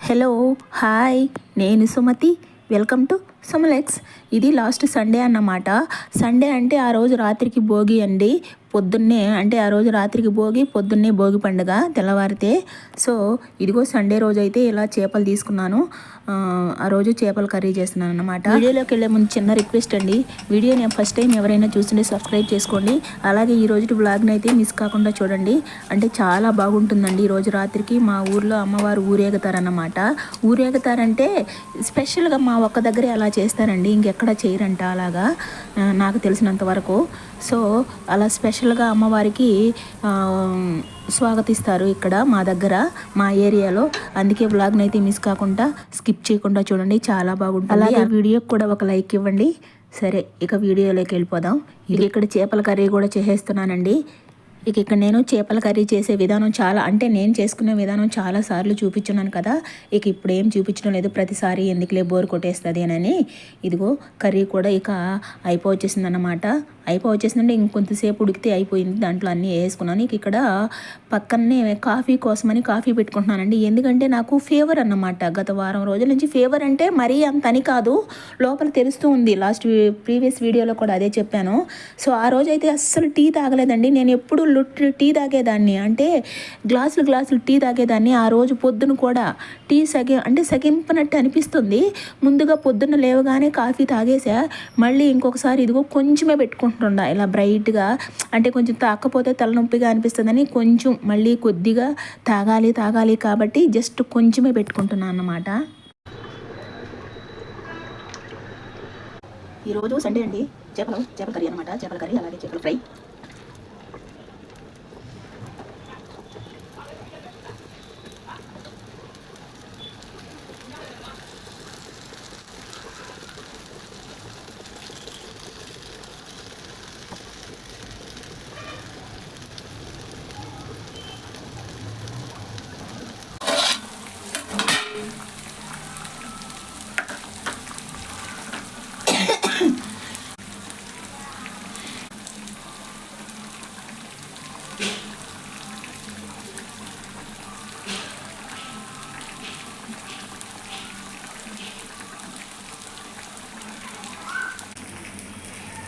Hello hi నేను Sumathi. Welcome to సుమలెక్స్ ఇది last Sunday అన్నమాట. సండే అంటే ఆ రోజు రాత్రికి భోగి అండి. పొద్దున్నే అంటే ఆ రోజు రాత్రికి భోగి పొద్దున్నే భోగి పండుగ తెల్లవారితే. సో ఇదిగో సండే రోజు అయితే ఇలా చేపలు తీసుకున్నాను. ఆ, రోజు చేపల కర్రీ చేస్తున్నాను అనమాట వీడియోలోకి వెళ్ళే ముందు చిన్న రిక్వెస్ట్ అండి. వీడియో నేను ఫస్ట్ టైం ఎవరైనా చూస్తుంటే సబ్స్క్రైబ్ చేసుకోండి. అలాగే ఈ రోజు బ్లాగ్ని అయితే మిస్ కాకుండా చూడండి. అంటే చాలా బాగుంటుందండి ఈరోజు రాత్రికి మా ఊర్లో అమ్మవారు ఊరేగుతారన్నమాట. ఊరేగుతారంటే స్పెషల్గా మా ఒక్క దగ్గరే అలా చేస్తారండి. ఇంకెక్కడ చేయరంట అలాగా నాకు తెలిసినంత వరకు. సో అలా స్పెషల్గా అమ్మవారికి స్వాగతిస్తారు ఇక్కడ మా దగ్గర మా ఏరియాలో. అందుకే బ్లాగ్ని అయితే మిస్ కాకుండా స్కిప్ చేయకుండా చూడండి చాలా బాగుంటుంది. అలాగే వీడియోకి కూడా ఒక లైక్ ఇవ్వండి. సరే ఇక వీడియోలోకి వెళ్ళిపోదాం. ఇక ఇక్కడ చేపల కర్రీ కూడా చేసేస్తున్నానండి. ఇక ఇక్కడ నేను చేపల కర్రీ చేసే విధానం చాలా అంటే నేను చేసుకునే విధానం చాలా సార్లు చూపించున్నాను కదా. ఇక ఇప్పుడు ఏం చూపించడం లేదు. ప్రతిసారి ఎందుకులే బోర్ కొట్టేస్తుంది అని ఇదిగో కర్రీ కూడా ఇక అయిపోవచ్చేసింది అయిపో వచ్చేసిందంటే ఇంకొంతసేపు ఉడికితే అయిపోయింది. దాంట్లో అన్నీ వేసుకున్నాను ఇక ఇక్కడ పక్కనే కాఫీ కోసమని కాఫీ పెట్టుకుంటున్నానండి. ఎందుకంటే నాకు ఫీవర్ అన్నమాట గత వారం రోజుల నుంచి. ఫీవర్ అంటే మరీ అంత అని కాదు. లోపల తెలుస్తూ ఉంది. లాస్ట్ ప్రీవియస్ వీడియోలో కూడా అదే చెప్పాను. సో ఆ రోజు అయితే అస్సలు టీ తాగలేదండి. నేను ఎప్పుడు లుట్ టీ తాగేదాన్ని. అంటే గ్లాసులు గ్లాసులు టీ తాగేదాన్ని. ఆ రోజు పొద్దున కూడా టీ సగి అంటే సగింపనట్టు అనిపిస్తుంది. ముందుగా పొద్దున్న లేవగానే కాఫీ తాగేసా. మళ్ళీ ఇంకొకసారి ఇదిగో కొంచెమే పెట్టుకుంటుండా ఇలా బ్రైట్గా అంటే కొంచెం తాకపోతే తలనొప్పిగా అనిపిస్తుందని కొంచెం మళ్ళీ కొద్దిగా తాగాలి తాగాలి కాబట్టి జస్ట్ కొంచెమే పెట్టుకుంటున్నాను అన్నమాట. ఈరోజు సండే అండి. చేపలు చేపల కర్రీ అనమాట చేపల కర్రీ అలాగే చేపల ఫ్రై.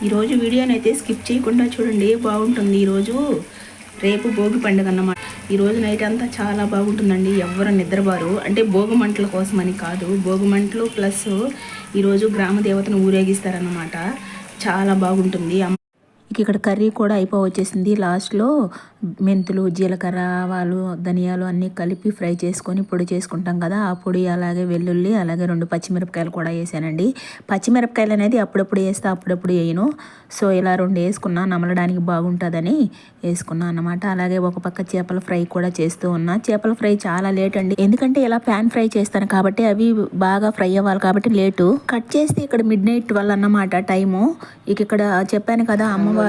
ఈరోజు వీడియోని అయితే స్కిప్ చేయకుండా చూడండి బాగుంటుంది. ఈరోజు రేపు భోగి పండుగ అన్నమాట. ఈరోజు నైట్ అంతా చాలా బాగుంటుందండి. ఎవరు నిద్రబారు అంటే భోగి మంటల కోసమని కాదు. భోగి మంటలు ప్లస్ ఈరోజు గ్రామ దేవతను ఊరేగిస్తారన్నమాట. చాలా బాగుంటుంది. ఇక్కడ కర్రీ కూడా అయిపోవచ్చేసింది. లాస్ట్లో మెంతులు జీలకర్ర ఆవాలు ధనియాలు అన్నీ కలిపి ఫ్రై చేసుకొని పొడి చేసుకుంటాం కదా ఆ పొడి అలాగే వెల్లుల్లి అలాగే రెండు పచ్చిమిరపకాయలు కూడా వేసానండి. పచ్చిమిరపకాయలు అనేది అప్పుడప్పుడు వేస్తే అప్పుడప్పుడు వేయను. సో ఇలా రెండు వేసుకున్నా నమలడానికి బాగుంటుందని వేసుకున్నా అన్నమాట. అలాగే ఒక పక్క చేపల ఫ్రై కూడా చేస్తూ ఉన్నా. చేపల ఫ్రై చాలా లేట్ అండి. ఎందుకంటే ఇలా ప్యాన్ ఫ్రై చేస్తాను కాబట్టి అవి బాగా ఫ్రై అవ్వాలి కాబట్టి లేటు. కట్ చేస్తే ఇక్కడ మిడ్ నైట్ వల్ల అన్నమాట టైము. ఇక ఇక్కడ చెప్పాను కదా అమ్మవారు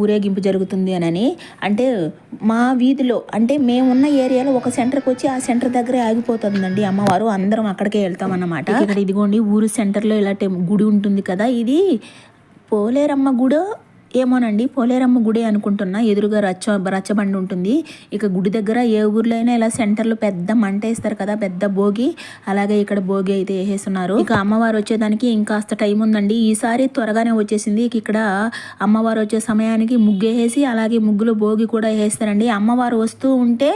ఊరేగింపు జరుగుతుంది అని అంటే మా వీధిలో అంటే మేమున్న ఏరియాలో ఒక సెంటర్కి వచ్చి ఆ సెంటర్ దగ్గరే ఆగిపోతుందండి అమ్మవారు. అందరం అక్కడికే వెళ్తామన్నమాట. ఇక్కడ ఇదిగోండి ఊరు సెంటర్లో ఇలా గుడి ఉంటుంది కదా ఇది పోలేరమ్మ గుడో ఏమోనండి పోలేరమ్మ గుడి అనుకుంటున్నా. ఎదురుగా రచ్చ రచ్చబండి ఉంటుంది. ఇక గుడి దగ్గర ఏ ఊర్లో అయినా ఇలా సెంటర్లో పెద్ద మంట వేస్తారు కదా పెద్ద భోగి. అలాగే ఇక్కడ భోగి అయితే వేసేస్తున్నారు. ఇక అమ్మవారు వచ్చేదానికి ఇంకాస్త టైం ఉందండి. ఈసారి త్వరగానే వచ్చేసింది. ఇక ఇక్కడ అమ్మవారు వచ్చే సమయానికి ముగ్గు వేసి అలాగే ముగ్గులు భోగి కూడా వేస్తారండి. అమ్మవారు వస్తూ ఉంటే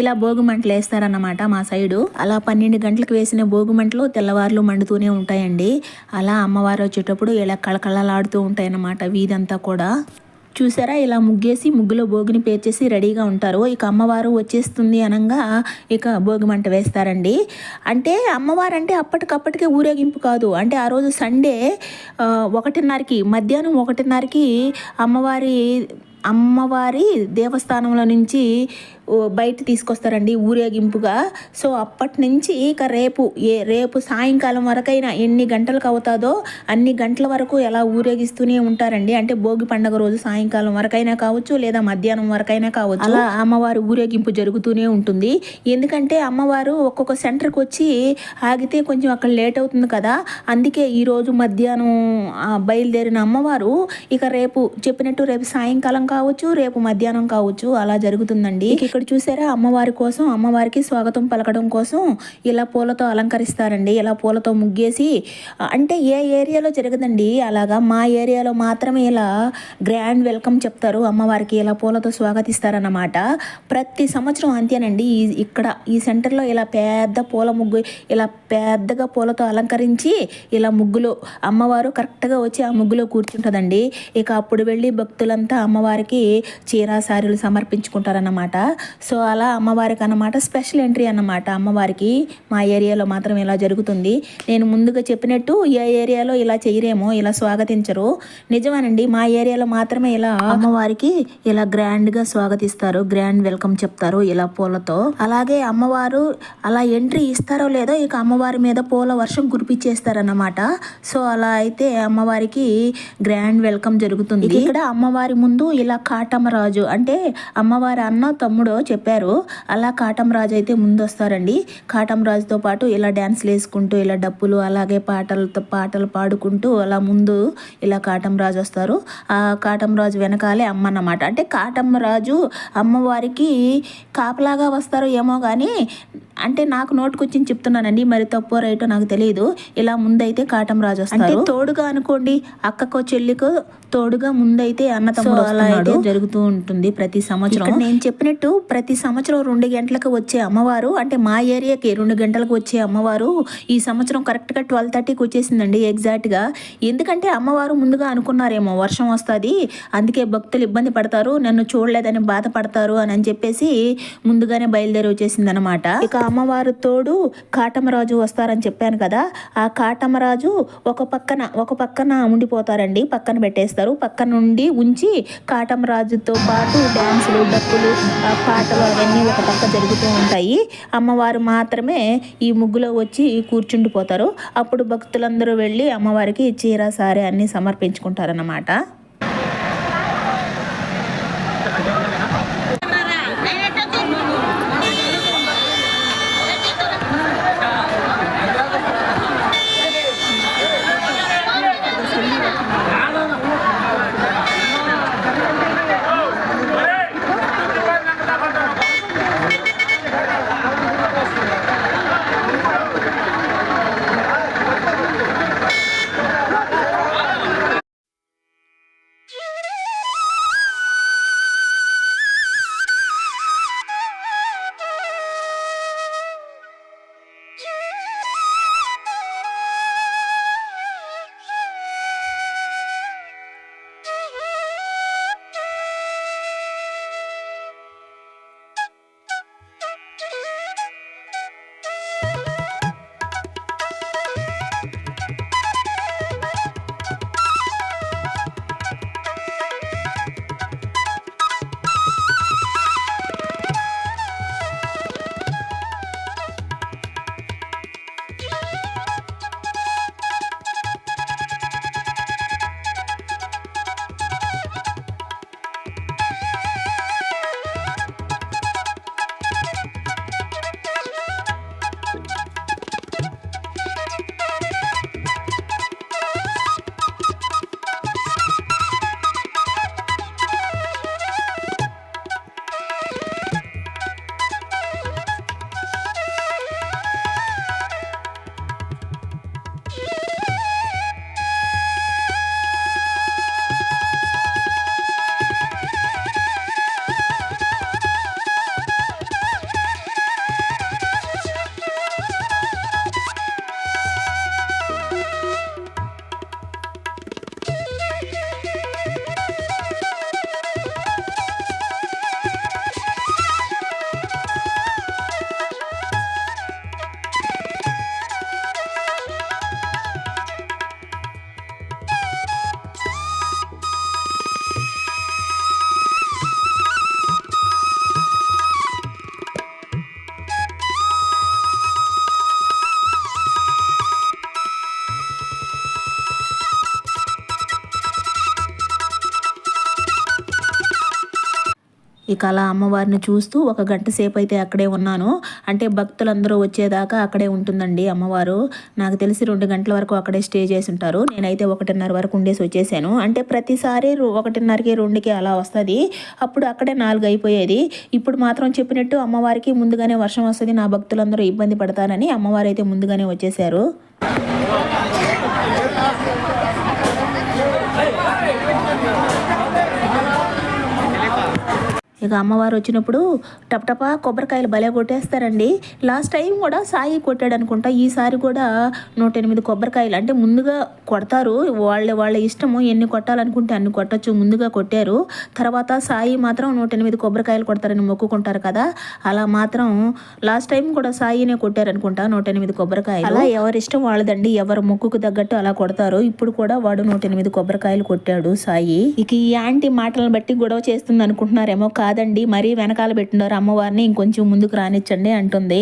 ఇలా భోగి మంటలు వేస్తారన్నమాట మా సైడు. అలా పన్నెండు గంటలకు వేసిన భోగి మంటలు తెల్లవారులు మండుతూనే ఉంటాయండి. అలా అమ్మవారు వచ్చేటప్పుడు ఇలా కళకళలాడుతూ ఉంటాయన్నమాట వీధంతా కూడా. చూసారా? ఇలా ముగ్గేసి ముగ్గులో భోగిని పేర్చేసి రెడీగా ఉంటారు. ఇక అమ్మవారు వచ్చేస్తుంది అనగా ఇక భోగి మంట వేస్తారండి. అంటే అమ్మవారు అంటే అప్పటికప్పటికే ఊరేగింపు కాదు. అంటే ఆ రోజు సండే ఒకటిన్నరకి మధ్యాహ్నం ఒకటిన్నరకి అమ్మవారి అమ్మవారి దేవస్థానంలో నుంచి బయట తీసుకొస్తారండి ఊరేగింపుగా. సో అప్పటి నుంచి ఇక రేపు ఏ రేపు సాయంకాలం వరకైనా ఎన్ని గంటలకు అవుతాదో అన్ని గంటల వరకు ఎలా ఊరేగిస్తూనే ఉంటారండి. అంటే భోగి పండగ రోజు సాయంకాలం వరకైనా కావచ్చు లేదా మధ్యాహ్నం వరకైనా కావచ్చు అలా అమ్మవారి ఊరేగింపు జరుగుతూనే ఉంటుంది. ఎందుకంటే అమ్మవారు ఒక్కొక్క సెంటర్కి వచ్చి ఆగితే కొంచెం అక్కడ లేట్ అవుతుంది కదా. అందుకే ఈరోజు మధ్యాహ్నం బయలుదేరిన అమ్మవారు ఇక రేపు చెప్పినట్టు రేపు సాయంకాలం కావచ్చు రేపు మధ్యాహ్నం కావచ్చు అలా జరుగుతుందండి. ఇక్కడ చూసారా అమ్మవారి కోసం అమ్మవారికి స్వాగతం పలకడం కోసం ఇలా పూలతో అలంకరిస్తారండి. ఇలా పూలతో ముగ్గేసి అంటే ఏ ఏరియాలో జరగదండి అలాగా మా ఏరియాలో మాత్రమే ఇలా గ్రాండ్ వెల్కమ్ చెప్తారు. అమ్మవారికి ఇలా పూలతో స్వాగతిస్తారన్నమాట. ప్రతి సంవత్సరం అంతేనండి. ఈ ఇక్కడ ఈ సెంటర్లో ఇలా పెద్ద పూల ముగ్గు ఇలా పెద్దగా పూలతో అలంకరించి ఇలా ముగ్గులో అమ్మవారు కరెక్ట్గా వచ్చి ఆ ముగ్గులో కూర్చుంటుందండి. ఇక అప్పుడు వెళ్ళి భక్తులంతా అమ్మవారికి చీర సారీలు సమర్పించుకుంటారన్నమాట. సో అలా అమ్మవారికి అన్నమాట స్పెషల్ ఎంట్రీ అన్నమాట. అమ్మవారికి మా ఏరియాలో మాత్రం ఇలా జరుగుతుంది. నేను ముందుగా చెప్పినట్టు ఏ ఏరియాలో ఇలా చేయరేమో ఇలా స్వాగతించరు. నిజమేనండి మా ఏరియాలో మాత్రమే ఇలా అమ్మవారికి ఇలా గ్రాండ్గా స్వాగతిస్తారు. గ్రాండ్ వెల్కమ్ చెప్తారు ఇలా పూలతో. అలాగే అమ్మవారు అలా ఎంట్రీ ఇస్తారో లేదో ఇక అమ్మవారి మీద పూల వర్షం కురిపించేస్తారన్నమాట సో అలా అయితే అమ్మవారికి గ్రాండ్ వెల్కమ్ జరుగుతుంది. ఇక్కడ అమ్మవారి ముందు ఇలా కాటమరాజు అంటే అమ్మవారి అన్న తమ్ముడు చెప్పారు. అలా కాటమరాజు అయితే ముందు వస్తారండి కాటమరాజుతో పాటు ఇలా డ్యాన్స్లు వేసుకుంటూ ఇలా డప్పులు అలాగే పాటలతో పాటలు పాడుకుంటూ అలా ముందు ఇలా కాటమరాజు వస్తారు. ఆ కాటమరాజు వెనకాలే అమ్మ అన్నమాట అంటే కాటమరాజు అమ్మవారికి కాపలాగా వస్తారో ఏమో కానీ అంటే నాకు నోటుకొచ్చింది చెప్తున్నానండి మరి తప్పో రైటో నాకు తెలియదు ఇలా ముందైతే కాటమరాజు వస్తారు. తోడుగా అనుకోండి అక్కకో చెల్లికో తోడుగా ముందైతే అన్న తమ్ముడు అలా అయితే జరుగుతూ ఉంటుంది ప్రతి సంవత్సరం. నేను చెప్పినట్టు ప్రతి సంవత్సరం రెండు గంటలకు వచ్చే అమ్మవారు అంటే మా ఏరియాకి రెండు గంటలకు వచ్చే అమ్మవారు ఈ సంవత్సరం కరెక్ట్గా ట్వెల్వ్ థర్టీకి వచ్చేసిందండి ఎగ్జాక్ట్గా ఎందుకంటే అమ్మవారు ముందుగా అనుకున్నారేమో వర్షం వస్తుంది అందుకే భక్తులు ఇబ్బంది పడతారు నన్ను చూడలేదని బాధపడతారు అని అని చెప్పేసి ముందుగానే బయలుదేరి వచ్చేసింది అనమాట ఇక అమ్మవారు తోడు కాటమరాజు వస్తారని చెప్పాను కదా ఆ కాటమరాజు ఒక పక్కన ఒక పక్కన ఉండిపోతారండి పక్కన పెట్టేస్తారు పక్కన నుండి ఉంచి కాటమరాజుతో పాటు డ్యాన్సులు డప్పులు పాటలు అవన్నీ ఒక పక్క జరుగుతూ ఉంటాయి. అమ్మవారు మాత్రమే ఈ ముగ్గులో వచ్చి కూర్చుండిపోతారు. అప్పుడు భక్తులందరూ వెళ్ళి అమ్మవారికి చీర సారీ అన్నీ సమర్పించుకుంటారన్నమాట. ఇక అలా అమ్మవారిని చూస్తూ ఒక గంట సేపు అయితే అక్కడే ఉన్నాను. అంటే భక్తులందరూ వచ్చేదాకా అక్కడే ఉంటుందండి అమ్మవారు. నాకు తెలిసి రెండు గంటల వరకు అక్కడే స్టే చేసి ఉంటారు నేనైతే ఒకటిన్నర వరకు ఉండేసి వచ్చేసాను. అంటే ప్రతిసారి ఒకటిన్నరకి రెండుకి అలా వస్తుంది. అప్పుడు అక్కడే నాలుగు అయిపోయేది. ఇప్పుడు మాత్రం చెప్పినట్టు అమ్మవారికి ముందుగానే వర్షం వస్తుంది. నా భక్తులందరూ ఇబ్బంది పడతారని అమ్మవారు అయితే ముందుగానే వచ్చేసారు. ఇక అమ్మవారు వచ్చినప్పుడు టపటపా కొబ్బరికాయలు భలే కొట్టేస్తారండి. లాస్ట్ టైం కూడా సాయి కొట్టాడు అనుకుంటా ఈసారి కూడా నూట ఎనిమిది కొబ్బరికాయలు అంటే ముందుగా కొడతారు. వాళ్ళ వాళ్ళ ఇష్టము ఎన్ని కొట్టాలనుకుంటే అన్ని కొట్టచ్చు ముందుగా కొట్టారు. తర్వాత సాయి మాత్రం నూట ఎనిమిది కొబ్బరికాయలు కొడతారని మొక్కుకుంటారు కదా. అలా మాత్రం లాస్ట్ టైం కూడా సాయినే కొట్టారనుకుంటా నూట ఎనిమిది కొబ్బరికాయలు. అలా ఎవరి ఇష్టం వాళ్ళదండి. ఎవరి మొక్కుకు తగ్గట్టు అలా కొడతారు. ఇప్పుడు కూడా వాడు నూట ఎనిమిది కొబ్బరికాయలు కొట్టాడు సాయి. ఇక ఈ యాంటీ మాటలను బట్టి గొడవ చేస్తుంది అనుకుంటున్నారేమో కాదండి. మరీ వెనకాల పెట్టినారు అమ్మవారిని ఇంకొంచెం ముందుకు రానిచ్చండి అంటుంది.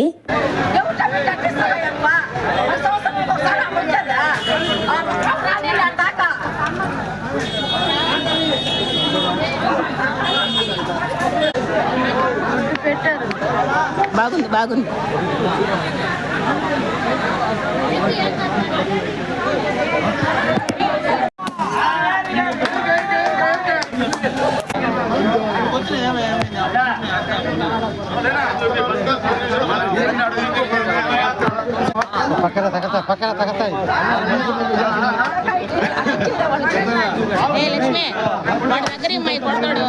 సంవత్సరం ఒకసారి వచ్చేదా రాని దాకా బాగుంది బాగుంది పక్కన తగ్గతా పక్కన తగ్గతాయి లక్ష్మి వాడి దగ్గర ఇమ్మాయి కొడతాడు.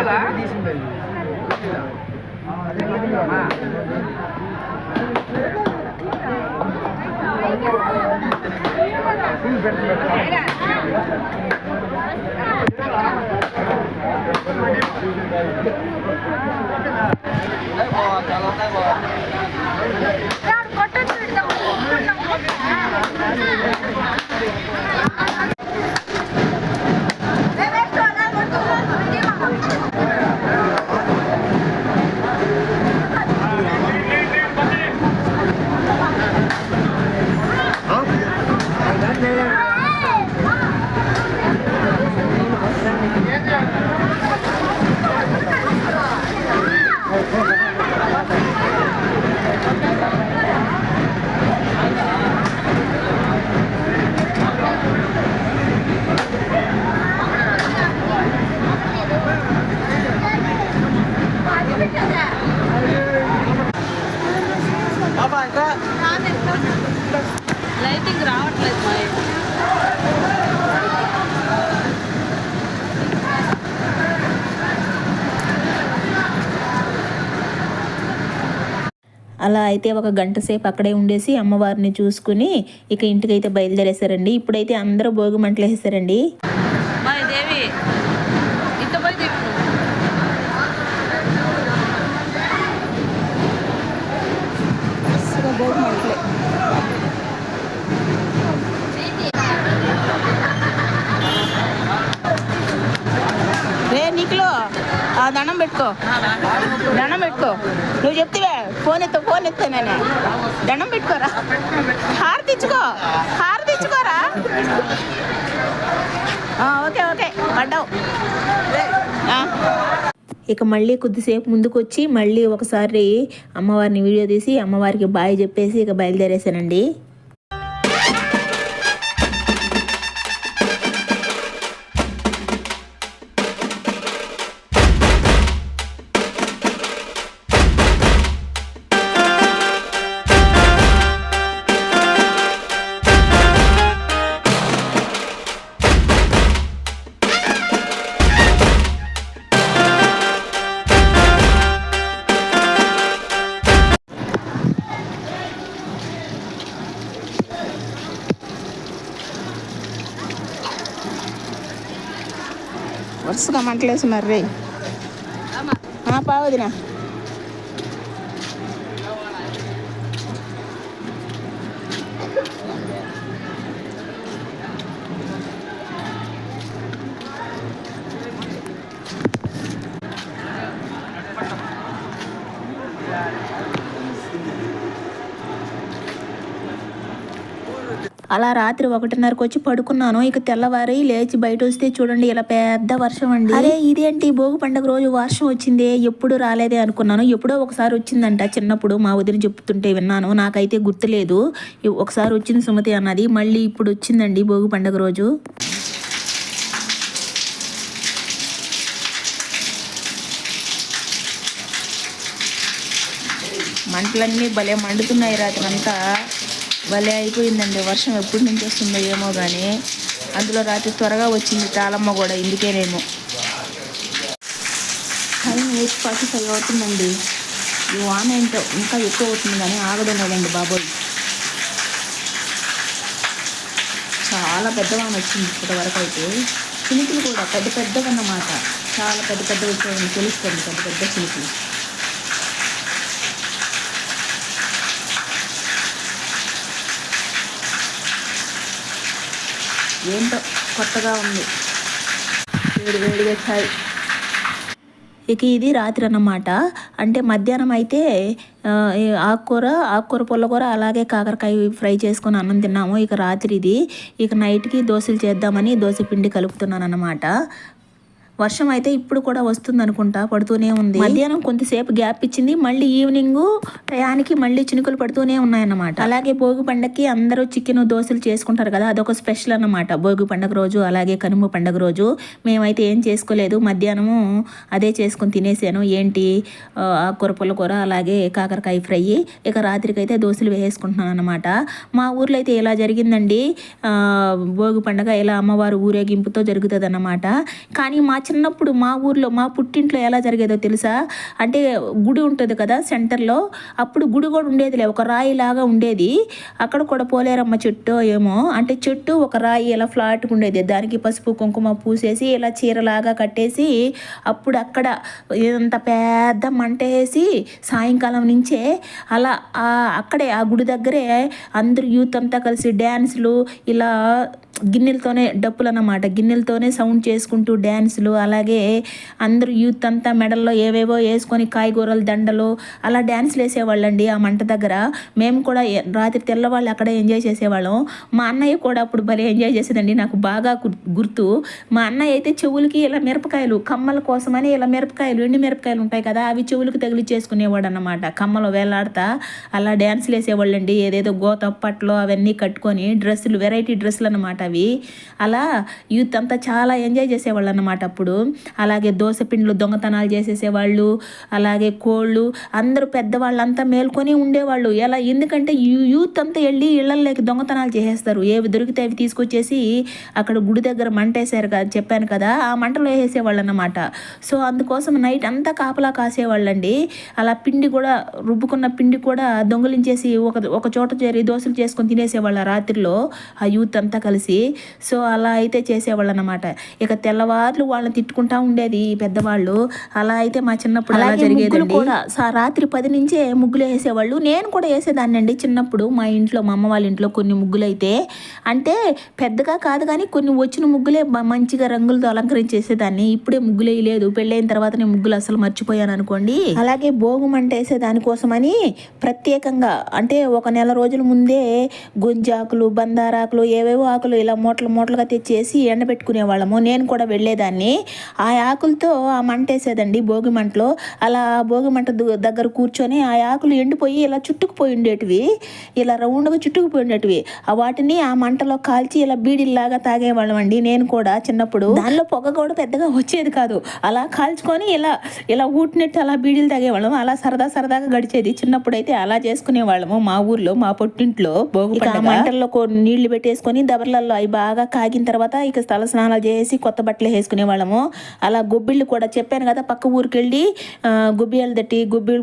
లైటింగ్ అలా అయితే ఒక గంట సేపు అక్కడే ఉండేసి అమ్మవారిని చూసుకుని ఇక ఇంటికైతే బయలుదేరేశారండి. ఇప్పుడైతే అందరూ భోగి మంటలు వేసేసారండి మరి దేవి ఇంత పోయి తిప్పు రే నీకులో ఆ దండం పెట్టుకో. దండం పెట్టుకో. నువ్వు చెప్తివే ఫోన్ ఎత్త ఫోన్ ఎత్తానని దండం పెట్టుకోరా. హార్ తెచ్చుకో హార్ తెచ్చుకోరా ఓకే ఓకే పడ్డావు. ఇక మళ్ళీ కొద్దిసేపు ముందుకు వచ్చి మళ్ళీ ఒకసారి అమ్మవారిని వీడియో తీసి అమ్మవారికి బాయ్ చెప్పేసి ఇక బయలుదేరేసానండి వరుసగా మంటలేసి రే పావదినా. అలా రాత్రి ఒకటిన్నరకు వచ్చి పడుకున్నాను. ఇక తెల్లవారి లేచి బయట వస్తే చూడండి ఇలా పెద్ద వర్షం అండి అరే ఇదేంటి? భోగి పండుగ రోజు వర్షం వచ్చిందే ఎప్పుడు రాలేదే అనుకున్నాను. ఎప్పుడో ఒకసారి వచ్చిందంట చిన్నప్పుడు మా వదిన చెప్తుంటే విన్నాను. నాకైతే గుర్తులేదు. ఒకసారి వచ్చింది సుమతి అన్నది. మళ్ళీ ఇప్పుడు వచ్చిందండి భోగి పండుగ రోజు. మంటలన్నీ భలే మండుతున్నాయి రాత్రి అంతా భలే అయిపోయిందండి. వర్షం ఎప్పటి నుంచి వస్తుందో ఏమో కానీ అందులో రాత్రి త్వరగా వచ్చింది తాళమ్మ కూడా ఇందుకేనేమో. టైం ఎయిట్ ఫార్టీ ఫైవ్ అవుతుందండి ఈ వాన ఏంటో ఇంకా ఎక్కువ అవుతుంది కానీ ఆగడం లేదండి బాబోయ్. చాలా పెద్ద వాన వచ్చింది ఇప్పటి వరకు అయితే. చినుకులు కూడా పెద్ద పెద్దవన్నమాట. అన్నమాట చాలా పెద్ద పెద్ద వచ్చాయని తెలుస్తుంది పెద్ద పెద్ద చినుకులు. ఏంటో కొత్తగా ఉంది. వేడి వేడిగా చాయ్. ఇక ఇది రాత్రి అన్నమాట. అంటే మధ్యాహ్నం అయితే ఆకుకూర ఆకుకూర పుల్లకూర అలాగే కాకరకాయ ఫ్రై చేసుకొని అన్నం తిన్నాము. ఇక రాత్రి ఇది ఇక నైట్కి దోశలు చేద్దామని దోశ పిండి కలుపుతున్నాను అన్నమాట వర్షం అయితే ఇప్పుడు కూడా వస్తుంది అనుకుంటా పడుతూనే ఉంది. మధ్యాహ్నం కొంతసేపు గ్యాప్ ఇచ్చింది మళ్ళీ ఈవినింగ్ టయానికి మళ్ళీ చినుకులు పడుతూనే ఉన్నాయన్నమాట. అలాగే భోగి పండగకి అందరూ చికెన్ దోశలు చేసుకుంటారు కదా అదొక స్పెషల్ అన్నమాట. భోగి పండగ రోజు అలాగే కనుమ పండగ రోజు. మేమైతే ఏం చేసుకోలేదు మధ్యాహ్నము అదే చేసుకుని తినేసాను. ఏంటి? ఆ, కూర అలాగే కాకరకాయ ఫ్రై. ఇక రాత్రికి అయితే దోశలు వేసుకుంటున్నాను అనమాట మా ఊర్లో అయితే ఇలా జరిగిందండి. భోగి పండగ ఇలా అమ్మవారు ఊరేగింపుతో జరుగుతుంది అన్నమాట కానీ మా చిన్నప్పుడు మా ఊర్లో మా పుట్టింట్లో ఎలా జరిగేదో తెలుసా? అంటే గుడి ఉంటుంది కదా సెంటర్లో అప్పుడు గుడి కూడా ఉండేదిలే ఒక రాయి లాగా ఉండేది. అక్కడ కూడా పోలేరమ్మ చెట్టు ఏమో అంటే చెట్టు ఒక రాయి ఇలా ఫ్లాట్గా ఉండేది. దానికి పసుపు కుంకుమ పూసేసి ఇలా చీరలాగా కట్టేసి అప్పుడు అక్కడ ఇంత పెద్ద మంట వేసి సాయంకాలం నుంచే అలా అక్కడే ఆ గుడి దగ్గరే అందరు యూత్ అంతా కలిసి డ్యాన్సులు ఇలా గిన్నెలతోనే డప్పులు అన్నమాట గిన్నెలతోనే సౌండ్ చేసుకుంటూ డ్యాన్సులు అలాగే అందరూ యూత్ అంతా మెడల్లో ఏవేవో వేసుకొని కాయగూరలు దండలు అలా డ్యాన్స్లు వేసేవాళ్ళండి ఆ మంట దగ్గర. మేము కూడా రాత్రి తెల్లవాళ్ళు అక్కడే ఎంజాయ్ చేసేవాళ్ళం. మా అన్నయ్య కూడా అప్పుడు భలే ఎంజాయ్ చేసేదండి నాకు బాగా గుర్తు. మా అన్నయ్య అయితే చెవులకి ఇలా మిరపకాయలు కమ్మల కోసమని ఇలా మిరపకాయలు ఎండి మిరపకాయలు ఉంటాయి కదా అవి చెవులకు తగిలి చేసుకునేవాడు అనమాట కమ్మలు వేలాడతా అలా డ్యాన్స్లు వేసేవాళ్ళండి. ఏదేదో గోతప్పట్లో అవన్నీ కట్టుకొని డ్రెస్సులు వెరైటీ డ్రెస్సులు అనమాట అవి. అలా యూత్ అంతా చాలా ఎంజాయ్ చేసేవాళ్ళు అనమాట అప్పుడు. అలాగే దోశ పిండ్లు దొంగతనాలు చేసేసేవాళ్ళు అలాగే కోళ్ళు అందరూ పెద్దవాళ్ళంతా మేల్కొని ఉండేవాళ్ళు. ఎలా? ఎందుకంటే యూత్ అంతా వెళ్ళి ఇళ్ళలోకి దొంగతనాలు చేసేస్తారు. ఏవి దొరికితే అవి తీసుకొచ్చేసి అక్కడ గుడి దగ్గర మంట వేసారు కదా చెప్పాను కదా ఆ మంటలో వేసేసేవాళ్ళు అన్నమాట సో అందుకోసం నైట్ అంతా కాపలా కాసేవాళ్ళండి. అలా పిండి కూడా రుబ్బుకున్న పిండి కూడా దొంగలించేసి ఒక ఒక చోట చేరి దోశలు చేసుకొని తినేసేవాళ్ళ రాత్రిలో ఆ యూత్ అంతా కలిసి. సో అలా అయితే చేసేవాళ్ళు అనమాట ఇక తెల్లవార్లు వాళ్ళని తిట్టుకుంటా ఉండేది పెద్దవాళ్ళు. అలా అయితే మా చిన్నప్పుడు అలా జరిగేది కూడా రాత్రి పది నుంచే ముగ్గులు వేసేవాళ్ళు. నేను కూడా వేసేదాన్ని అండి చిన్నప్పుడు మా ఇంట్లో మా అమ్మ వాళ్ళ ఇంట్లో కొన్ని ముగ్గులు అయితే. అంటే పెద్దగా కాదు కానీ కొన్ని వచ్చిన ముగ్గులే మంచిగా రంగులతో అలంకరించేసేదాన్ని. ఇప్పుడే ముగ్గులు వేయలేదు. పెళ్ళైన తర్వాత నేను ముగ్గులు అసలు మర్చిపోయాను అనుకోండి. అలాగే భోగు మంట వేసే దానికోసమని ప్రత్యేకంగా అంటే ఒక నెల రోజుల ముందే గుంజాకులు బందారాకులు ఏవేవో ఆకులు ఇలా మూటలు మూటలుగా తెచ్చేసి ఎండబెట్టుకునే వాళ్ళము నేను కూడా వెళ్ళేదాన్ని. ఆ ఆకులతో ఆ మంట వేసేదండి భోగి మంటలో. అలా ఆ భోగి మంట దగ్గర కూర్చొని ఆ ఆకులు ఎండిపోయి ఇలా చుట్టుకుపోయి ఉండేటివి. ఇలా రౌండ్గా చుట్టుకుపోయి ఉండేటివి. ఆ వాటిని ఆ మంటలో కాల్చి ఇలా బీడిల్లాగా తాగేవాళ్ళం అండి నేను కూడా చిన్నప్పుడు. దానిలో పొగ కూడా పెద్దగా వచ్చేది కాదు. అలా కాల్చుకొని ఇలా ఇలా ఊటినట్టు అలా బీడీలు తాగేవాళ్ళం అలా సరదా సరదాగా గడిచేది. చిన్నప్పుడు అయితే అలా చేసుకునే వాళ్ళము మా ఊర్లో మా పొట్టింట్లో భోగి మంటల్లో నీళ్ళు పెట్టేసుకొని దబర్లలో కుండల్లో అవి బాగా కాగిన తర్వాత ఇక తల స్నానాలు చేసి కొత్త బట్టలు వేసుకునే వాళ్ళము అలా గొబ్బిళ్ళు కూడా చెప్పాను కదా పక్క ఊరికి వెళ్ళి గుబ్బిళ్ళు తట్టి గుబ్బి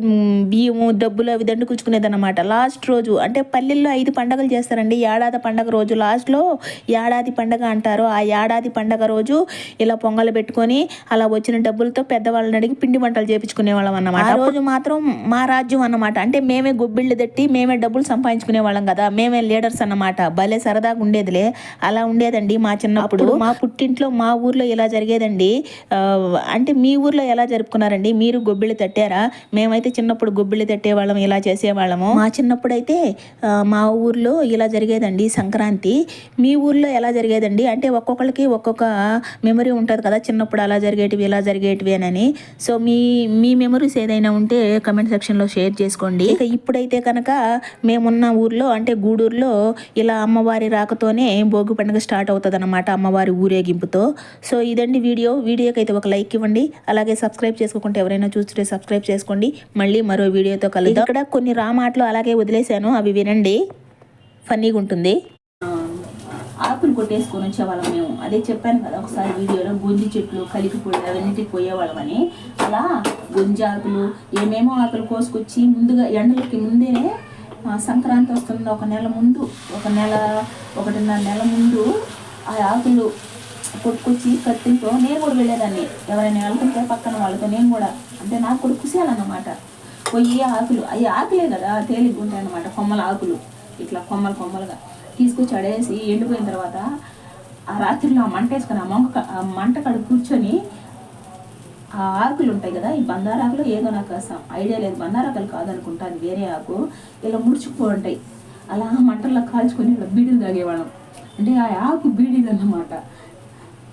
బియ్యము డబ్బులు అవి దండుకుచ్చుకునేది అనమాట లాస్ట్ రోజు అంటే పల్లెల్లో ఐదు పండగలు చేస్తారండి. ఏడాది పండగ రోజు లాస్ట్లో ఏడాది పండగ అంటారు. ఆ ఏడాది పండగ రోజు ఇలా పొంగలు పెట్టుకొని అలా వచ్చిన డబ్బులతో పెద్దవాళ్ళని అడిగి పిండి వంటలు చేపించుకునే వాళ్ళం అన్నమాట. ఆ రోజు మాత్రం మా రాజ్యం అన్నమాట. అంటే మేమే గుబ్బిళ్ళు తట్టి మేమే డబ్బులు సంపాదించుకునే వాళ్ళం కదా. మేమే లీడర్స్ అన్నమాట. భలే సరదాగా ఉండేదిలే. అలా ఉండేదండి మా చిన్నప్పుడు. మా పుట్టింట్లో మా ఊర్లో ఇలా జరిగేదండి అంటే మీ ఊర్లో ఎలా జరుపుకున్నారండి? మీరు గొబ్బిళ్ళు తట్టారా? మేమైతే చిన్నప్పుడు గొబ్బిళ్ళు తట్టేవాళ్ళం ఇలా చేసేవాళ్ళము. మా చిన్నప్పుడు అయితే మా ఊర్లో ఇలా జరిగేదండి సంక్రాంతి. మీ ఊర్లో ఎలా జరిగేదండి? అంటే ఒక్కొక్కరికి ఒక్కొక్క మెమరీ ఉంటుంది కదా చిన్నప్పుడు అలా జరిగేటివి ఇలా జరిగేటివి అని సో మీ మీ మెమరీస్ ఏదైనా ఉంటే కమెంట్ సెక్షన్లో షేర్ చేసుకోండి. ఇక ఇప్పుడైతే కనుక మేమున్న ఊర్లో అంటే గూడూరులో ఇలా అమ్మవారి రాకతోనే భోగి పండుగ స్టార్ట్ అవుతుంది అనమాట అమ్మవారి ఊరేగింపుతో. సో ఇదండి వీడియో. వీడియోకి అయితే ఒక లైక్ ఇవ్వండి. అలాగే సబ్స్క్రైబ్ చేసుకోకుంటే ఎవరైనా చూస్తుంటే సబ్స్క్రైబ్ చేసుకోండి. మళ్ళీ మరో వీడియోతో కలుద్దాం. ఇక్కడ కొన్ని రామాటలు అలాగే వదిలేశాను. అవి వినండి. ఫన్నీగా ఉంటుంది. ఆకులు కొట్టేసుకొని వచ్చేవాళ్ళం మేము. అదే చెప్పాను కదా ఒకసారి వీడియోలో గుంజి చెట్లు కలిపి పొడి అవన్నిటికి పోయేవాళ్ళమని. అలా గుంజి ఆకులు ఏమేమో ఆకులు కోసుకొచ్చి ముందుగా ఎండలకి ముందేనే సంక్రాంతి వస్తుంది ఒక నెల ముందు ఒక నెల ఒకటిన్నర నెల ముందు ఆ ఆకులు కొట్టుకొచ్చి కత్తితో నేను కూడా వెళ్ళేదాన్ని. ఎవరైనా వెళ్తుంటే పక్కన వాళ్ళతో నేను కూడా. అంటే నాకు కూడా కుసేయాలన్నమాట. పోయి ఆకులు అవి ఆకులే కదా తేలిగ్గా ఉంటాయి అన్నమాట కొమ్మల ఆకులు. ఇట్లా కొమ్మలు కొమ్మలుగా తీసుకొచ్చి అడేసి ఎండిపోయిన తర్వాత ఆ రాత్రిలో ఆ మంట వేసుకొని ఆ మొంక ఆ మంట కాడ కూర్చొని ఆ ఆకులు ఉంటాయి కదా ఈ బందారాకులో ఏదో నాకు ఐడియా లేదు. బందారు కాదనుకుంటా అది వేరే ఆకు. ఇలా ముడుచుకుపో ఉంటాయి అలా మంటల్లో కాల్చుకొని ఇలా బీడీలు తాగేవాళ్ళం. అంటే ఆ ఆకు బీడీలు అన్నమాట.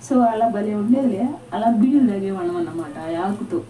సో అలా భలే ఉండేదిలే. అలా బీడీలు తాగేవాళ్ళం అన్నమాట ఆ ఆకుతో.